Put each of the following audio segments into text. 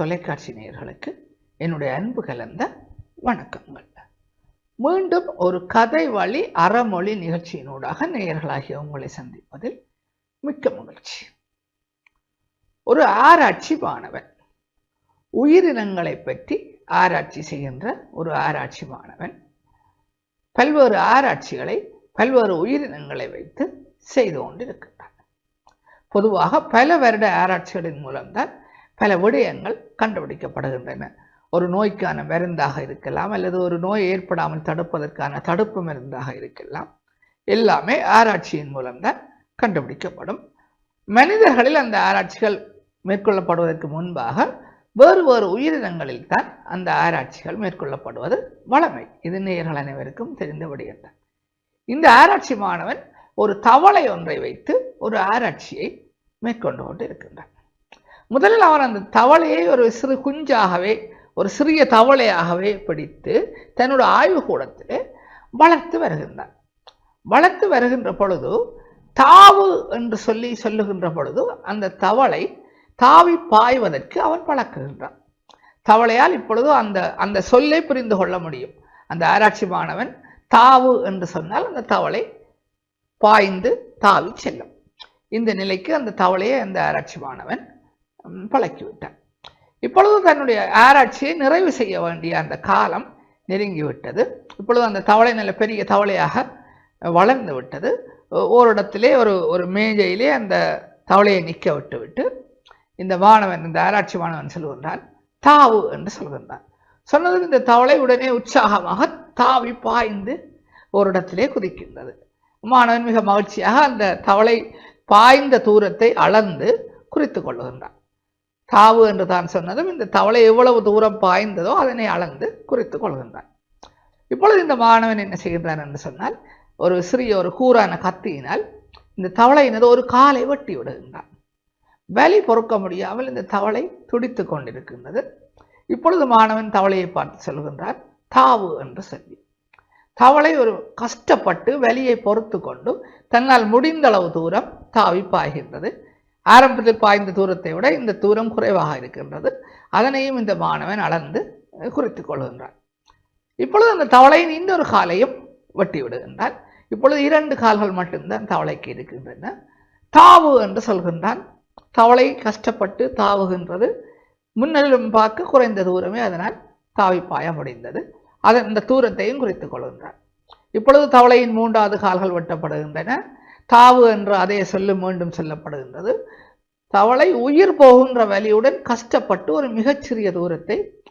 தொலைக்காட்சி நேயர்களுக்கு என்னுடைய அன்பு கலந்த வணக்கங்கள். மீண்டும் ஒரு கதை வழி அறமொழி நிகழ்ச்சியினூடாக நேயர்களாகிய உங்களை சந்திப்பதில் மிக்க மகிழ்ச்சி. ஒரு ஆராய்ச்சி மாணவன். உயிரினங்களை பற்றி ஆராய்ச்சி செய்கின்ற ஒரு ஆராய்ச்சி மாணவன். பல்வேறு ஆராய்ச்சிகளை பல்வேறு உயிரினங்களை வைத்து செய்து கொண்டிருக்கின்றான். பொதுவாக பல வருட ஆராய்ச்சிகளின் மூலம்தான் பல விடயங்கள் கண்டுபிடிக்கப்படுகின்றன. ஒரு நோய்க்கான மருந்தாக இருக்கலாம் அல்லது ஒரு நோய் ஏற்படாமல் தடுப்பதற்கான தடுப்பு மருந்தாக இருக்கலாம். எல்லாமே ஆராய்ச்சியின் மூலம்தான் கண்டுபிடிக்கப்படும். மனிதர்களில் அந்த ஆராய்ச்சிகள் மேற்கொள்ளப்படுவதற்கு முன்பாக வேறு வேறு உயிரினங்களில் தான் அந்த ஆராய்ச்சிகள் மேற்கொள்ளப்படுவது வளமை. இது நேயர்கள் அனைவருக்கும் தெரிந்த விடயம்தான். இந்த ஆராய்ச்சி மாணவன் ஒரு தவளை ஒன்றை வைத்து ஒரு ஆராய்ச்சியை மேற்கொண்டு கொண்டு இருக்கின்றான் முதலில் அவன் அந்த தவளையை ஒரு சிறு குஞ்சாகவே ஒரு சிறிய தவளையாகவே பிடித்து தன்னோட ஆய்வுக்கூடத்தில் வளர்த்து வருகின்றான் வளர்த்து வருகின்ற பொழுது தாவு என்று சொல்லி சொல்லுகின்ற பொழுது அந்த தவளை தாவி பாய்வதற்கு அவன் பழக்குகின்றான் தவளையால் இப்பொழுது அந்த அந்த சொல்லை புரிந்து கொள்ள முடியும். அந்த ஆராய்ச்சி மாணவன் தாவு என்று சொன்னால் அந்த தவளை பாய்ந்து தாவி செல்லும். இந்த நிலைக்கு அந்த தவளையை அந்த ஆராய்ச்சி மாணவன் பழக்கிவிட்டான் இப்பொழுது தன்னுடைய ஆராய்ச்சியை நிறைவு செய்ய வேண்டிய அந்த காலம் நெருங்கிவிட்டது இப்பொழுது அந்த தவளை நல்ல பெரிய தவளையாக வளர்ந்து விட்டது ஓரிடத்திலே ஒரு ஒரு மேஜையிலே அந்த தவளையை நிற்க விட்டு விட்டு இந்த மாணவன் இந்த ஆராய்ச்சி மாணவன் சொல்கின்றான் தாவு என்று சொல்கின்றான் சொன்னது இந்த தவளை உடனே உற்சாகமாக தாவி பாய்ந்து ஒரு இடத்திலே குதிக்கின்றது மாணவன் மிக மகிழ்ச்சியாக அந்த தவளை பாய்ந்த தூரத்தை அளந்து குறித்து கொள்ளுகின்றான் தாவு என்று தான் சொன்னதும் இந்த தவளை எவ்வளவு தூரம் பாய்ந்ததோ அதனை அளந்து குறித்து கொள்கின்றான். இப்பொழுது இந்த மாணவன் என்ன செய்கின்றான் என்று சொன்னால் ஒரு சிறிய ஒரு கூரான கத்தியினால் இந்த தவளையினது ஒரு காலை வெட்டி விடுகின்றான். வலி பொறுக்க முடியாமல் இந்த தவளை துடித்து கொண்டிருக்கின்றது. இப்பொழுது மாணவன் தவளையை பார்த்து சொல்கின்றான் தாவு என்று சொல்லி. தவளை ஒரு கஷ்டப்பட்டு வலியை பொறுத்து கொண்டு தன்னால் முடிந்தளவு தூரம் தாவி பாய்கின்றது. ஆரம்பத்தில் பாய்ந்த தூரத்தை விட இந்த தூரம் குறைவாக இருக்கின்றது. அதனையும் இந்த மாணவன் அளந்து குறித்து கொள்கின்றான். இப்பொழுது அந்த தவளையின் இன்னொரு காலையும் வெட்டி விடுகின்றான். இப்பொழுது இரண்டு கால்கள் மட்டும்தான் தவளைக்கு இருக்கின்றன. தாவு என்று சொல்கின்றான். தவளை கஷ்டப்பட்டு தாவுகின்றது. முன்னிலும் பார்க்க குறைந்த தூரமே அதனால் தாவி பாய முடிந்தது. அதன் இந்த தூரத்தையும் குறித்து கொள்கின்றான். இப்பொழுது தவளையின் மூன்றாவது கால்கள் வெட்டப்படுகின்றன. தாவு என்று அதே சொல்லு மீண்டும் சொல்லப்படுகின்றது. தவளை உயிர் போகின்ற வலியுடன் கஷ்டப்பட்டு ஒரு மிகச்சிறிய தூரத்தை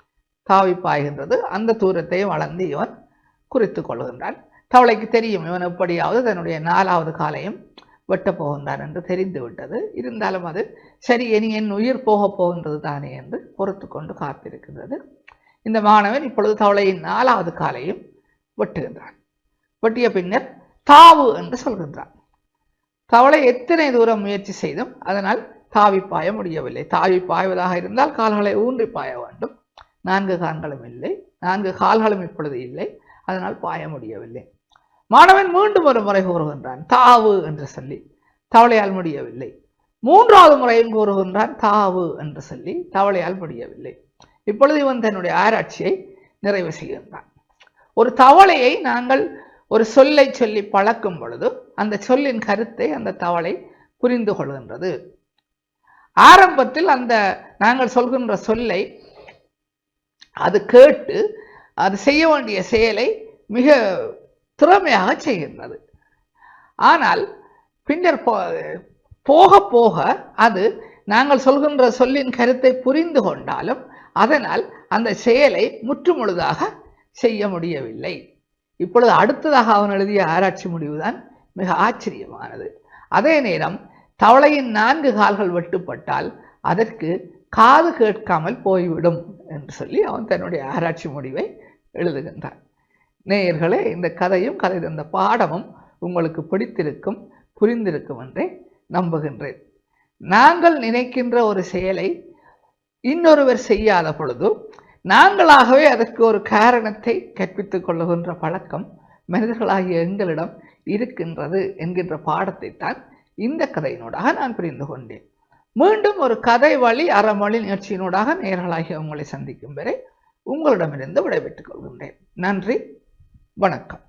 தாவி பாய்கின்றது. அந்த தூரத்தையும் வளர்ந்து இவன் குறித்து கொள்கின்றான். தவளைக்கு தெரியும் இவன் எப்படியாவது தன்னுடைய நாலாவது காலையும் வெட்டப் போகின்றான் என்று தெரிந்து விட்டது. இருந்தாலும் அது சரி இனி என் உயிர் போகப் போகின்றது தானே என்று பொறுத்து கொண்டு காத்திருக்கின்றது. இந்த மாணவன் இப்பொழுது தவளையின் நாலாவது காலையும் வெட்டுகின்றான். வெட்டிய பின்னர் தாவு என்று சொல்கின்றான். தவளை எத்தனை தூரம் முயற்சி செய்தும் அதனால் தாவி பாய முடியவில்லை. தாவி பாய்வதாக இருந்தால் கால்களை ஊன்றி பாய வேண்டும். நான்கு கால்களும் இல்லை. நான்கு கால்களும் இப்பொழுது இல்லை. அதனால் பாய முடியவில்லை. மாணவன் மீண்டும் ஒரு முறை கூறுகின்றான் தாவு என்று சொல்லி. தவளையால் முடியவில்லை. மூன்றாவது முறையும் கூறுகின்றான் தாவு என்று சொல்லி. தவளையால் முடியவில்லை. இப்பொழுது இவன் தன்னுடைய ஆராய்ச்சியை நிறைவு செய்கின்றான். ஒரு தவளையை நாங்கள் ஒரு சொல்லை சொல்லி பழக்கும் பொழுது அந்த சொல்லின் கருத்தை அந்த தவளை புரிந்து கொள்கின்றது. ஆரம்பத்தில் அந்த நாங்கள் சொல்கின்ற சொல்லை அது கேட்டு அது செய்ய வேண்டிய செயலை மிக திறமையாக செய்கின்றது. ஆனால் பின்னர் போக போக அது நாங்கள் சொல்கின்ற சொல்லின் கருத்தை புரிந்து கொண்டாலும் அதனால் அந்த செயலை முற்றுமுழுதாக செய்ய முடியவில்லை. இப்பொழுது அடுத்ததாக அவன் எழுதிய ஆராய்ச்சி முடிவுதான் மிக ஆச்சரியமானது. அதே நேரம் தவளையின் நான்கு கால்கள் வெட்டுப்பட்டால் அதற்கு காது கேட்காமல் போய்விடும் என்று சொல்லி அவன் தன்னுடைய ஆராய்ச்சி முடிவை எழுதுகின்றான். நேயர்களே இந்த கதையும் கதை தந்த பாடமும் உங்களுக்கு பிடித்திருக்கும் புரிந்திருக்கும் என்றே நம்புகின்றேன். நாங்கள் நினைக்கின்ற ஒரு செயலை இன்னொருவர் செய்யாத பொழுது நாங்களாகவே அதற்கு ஒரு காரணத்தை கற்பித்துக் கொள்ளுகின்ற பழக்கம் மனிதர்களாகிய எங்களிடம் இருக்கின்றது என்கின்ற பாடத்தை தான் இந்த கதையினூடாக நான் புரிந்து கொண்டேன். மீண்டும் ஒரு கதை வழி அறமொழி நிகழ்ச்சியினூடாக நேர்களாகிய உங்களை சந்திக்கும் வரை உங்களிடமிருந்து விடைபெற்றுக் கொள்கின்றேன். நன்றி வணக்கம்.